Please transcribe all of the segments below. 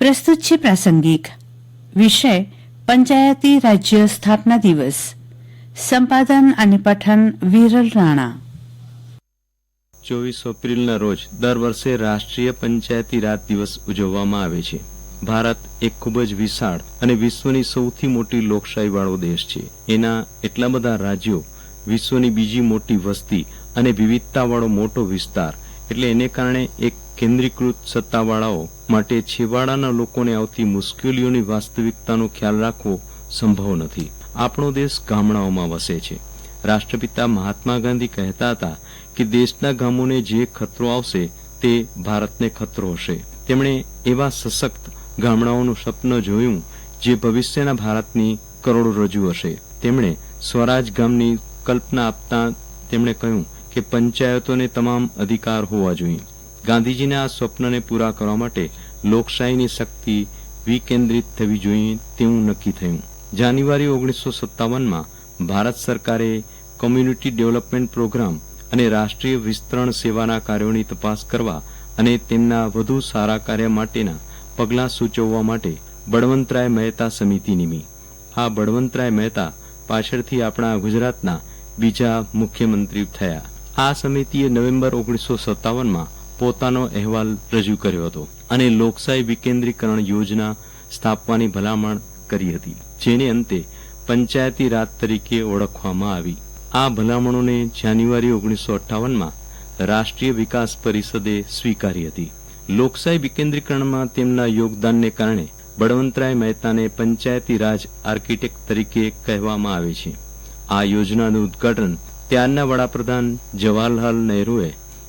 પ્રસ્તુત છે પ્રાસંગિક. વિષય, પંચાયતી રાજ્ય સ્થાપના દિવસ. સંપાદન અને પઠન વિરલ રાણા. ચોવીસ એપ્રિલના રોજ દર વર્ષે રાષ્ટ્રીય પંચાયતી રાજ દિવસ ઉજવવામાં આવે છે. ભારત એક ખૂબ જ વિશાળ અને વિશ્વની સૌથી મોટી લોકશાહી વાળો દેશ છે. એના એટલા બધા રાજ્યો વિશ્વની બીજી મોટી વસ્તી અને વિવિધતાવાળો મોટો વિસ્તાર એટલે એને કારણે એક કેન્દ્રીકૃત સત્તાવાળાઓ માટે છેવાડાના લોકોને આવતી મુશ્કેલીઓની વાસ્તવિકતાનો ખ્યાલ રાખવો સંભવ નથી. આપણો દેશ ગામડાઓમાં વસે છે. રાષ્ટ્રપિતા મહાત્મા ગાંધી કહેતા હતા કે દેશના ગામોને જે ખતરો આવશે તે ભારતને ખતરો હશે. તેમણે એવા સશક્ત ગામડાઓનું સ્વપ્ન જોયું જે ભવિષ્યના ભારતની કરોડરજ્જુ હશે. તેમણે સ્વરાજ ગામની કલ્પના આપતા તેમણે કહ્યું કે પંચાયતોને તમામ અધિકાર હોવા જોઈએ. ગાંધીજીના આ સ્વપ્નને પૂરા કરવા માટે લોકશાહીની શક્તિ વિકેન્દ્રિત થવી જોઈએ તેવું નક્કી થયું. જાન્યુઆરી ઓગણીસો સત્તાવનમાં ભારત સરકારે કોમ્યુનિટી ડેવલપમેન્ટ પ્રોગ્રામ અને રાષ્ટ્રીય વિસ્તરણ સેવાના કાર્યોની તપાસ કરવા અને તેમના વધુ સારા કાર્ય માટેના પગલાં સૂચવવા માટે બળવંતરાય મહેતા સમિતિ નિમી. આ બળવંતરાય મહેતા પાછળથી આપણા ગુજરાતના બીજા મુખ્યમંત્રી થયા. આ સમિતિએ નવેમ્બર ઓગણીસો સત્તાવનમાં પોતાનો અહેવાલ રજૂ કર્યો હતો અને લોકશાહી વિકેન્દ્રીકરણ યોજના સ્થાપવાની ભલામણ કરી હતી, જેને અંતે પંચાયતી રાજ તરીકે ઓળખવામાં આવી. આ ભલામણોને જાન્યુઆરી ઓગણીસો અઠ્ઠાવનમાં રાષ્ટ્રીય વિકાસ પરિષદે સ્વીકારી હતી. લોકશાહી વિકેન્દ્રીકરણમાં તેમના યોગદાનને કારણે બળવંતરાય મહેતાને પંચાયતી રાજ આર્કિટેક્ટ તરીકે કહેવામાં આવે છે. આ યોજનાનું ઉદ્ઘાટન ત્યારના વડાપ્રધાન જવાહરલાલ નહેરુએ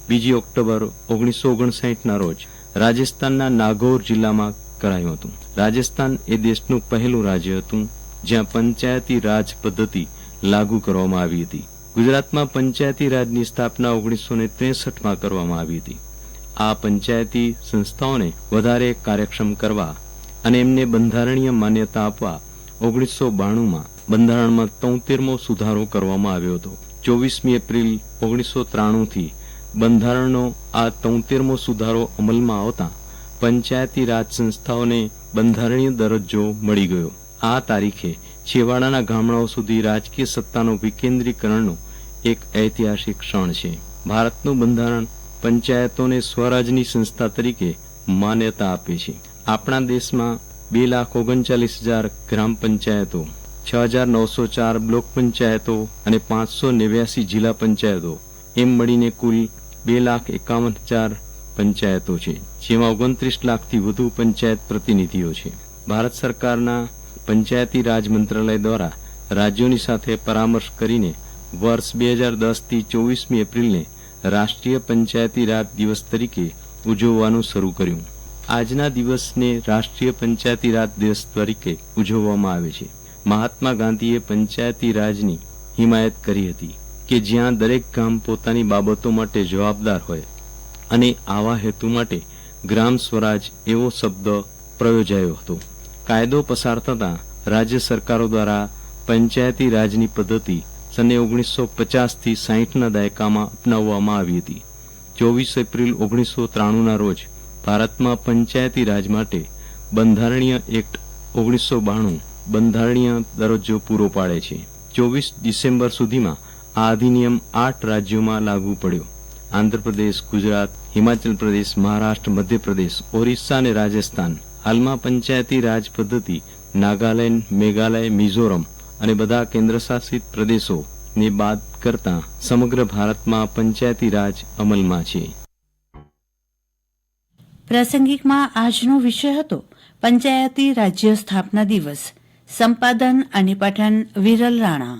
બીજી ઓક્ટોબર ઓગણીસો ઓગણસાઠના રોજ રાજસ્થાનના નાગૌર જિલ્લામાં કરાયું હતું. રાજસ્થાન એ દેશનું પહેલું રાજ્ય હતું, જ્યાં પંચાયતી રાજ પદ્ધતિ લાગુ કરવામાં આવી હતી. ગુજરાતમાં પંચાયતી રાજની સ્થાપના ઓગણીસો ત્રેસઠમાં કરવામાં આવી હતી. આ પંચાયતી સંસ્થાઓને વધારે કાર્યક્ષમ કરવા અને એમને બંધારણીય માન્યતા આપવા ઓગણીસો બાણુંમાં બંધારણમાં તોતેરમો સુધારો કરવામાં આવ્યો હતો. ચોવીસમી એપ્રિલ ઓગણીસો ત્રાણુંથી બંધારણનો આ તોતેરમો સુધારો અમલમાં આવતા પંચાયતી રાજ સંસ્થાઓને બંધારણીય દરજ્જો મળી ગયો. આ તારીખે છેવાડાના ગામડાઓ સુધી રાજકીય સત્તાનો વિકેન્દ્રીકરણનો એક ઐતિહાસિક ક્ષણ છે. ભારતનું બંધારણ પંચાયતોને સ્વરાજની સંસ્થા તરીકે માન્યતા આપે છે. આપણા દેશમાં બે લાખ ઓગણચાલીસ હજાર ગ્રામ પંચાયતો છ હજાર નવસો ચાર બ્લોક પંચાયતો અને પાંચસો નેવ્યાસી જિલ્લા પંચાયતો. એમ મળીને કુલ બે લાખ એકાવન હજાર પંચાયતો છે, જેમાં ઓગણત્રીસ લાખથી વધુ પંચાયત પ્રતિનિધિઓ છે. ભારત સરકારના પંચાયતી રાજ મંત્રાલય દ્વારા રાજ્યોની સાથે પરામર્શ કરીને વર્ષ બે હજાર દસથી ચોવીસમી એપ્રિલને રાષ્ટ્રીય પંચાયતી રાજ દિવસ તરીકે ઉજવવાનું શરૂ કર્યું. આજના દિવસને રાષ્ટ્રીય પંચાયતી રાજ દિવસ તરીકે ઉજવવામાં આવે છે. મહાત્મા ગાંધીએ પંચાયતી રાજની હિમાયત કરી હતી કે જ્યાં દરેક ગામ પોતાની બાબતો માટે જવાબદાર હોય અને આવા હેતુ માટે ગ્રામ સ્વરાજ એવો શબ્દ પ્રયોજાયો હતો. કાયદો પસાર થતાં રાજ્ય સરકારો દ્વારા પંચાયતી રાજની પદ્ધતિ સને ઓગણીસો પચાસથી સાહીઠના દાયકામાં અપનાવવામાં આવી હતી. ચોવીસ એપ્રિલ ઓગણીસો ત્રાણુંના રોજ ભારતમાં પંચાયતી રાજ માટે બંધારણીય એક્ટ ઓગણીસો બાણું બંધારણીય દરજ્જો પૂરો પાડે છે. ચોવીસ ડિસેમ્બર સુધીમાં આ અધિનિયમ આઠ રાજ્યોમાં લાગુ પડ્યો. આંધ્રપ્રદેશ, ગુજરાત, હિમાચલ પ્રદેશ, મહારાષ્ટ્ર, મધ્યપ્રદેશ, ઓરિસ્સા અને રાજસ્થાન. હાલમાં પંચાયતી રાજ પદ્ધતિ નાગાલેન્ડ, મેઘાલય, મિઝોરમ અને બધા કેન્દ્રશાસિત પ્રદેશો ને બાદ કરતા સમગ્ર ભારતમાં પંચાયતી રાજ અમલમાં છે. પ્રાસંગિકમાં આજનો વિષય હતો પંચાયતી રાજ્ય સ્થાપના દિવસ. સંપાદન અને પઠન વિરલ રાણા.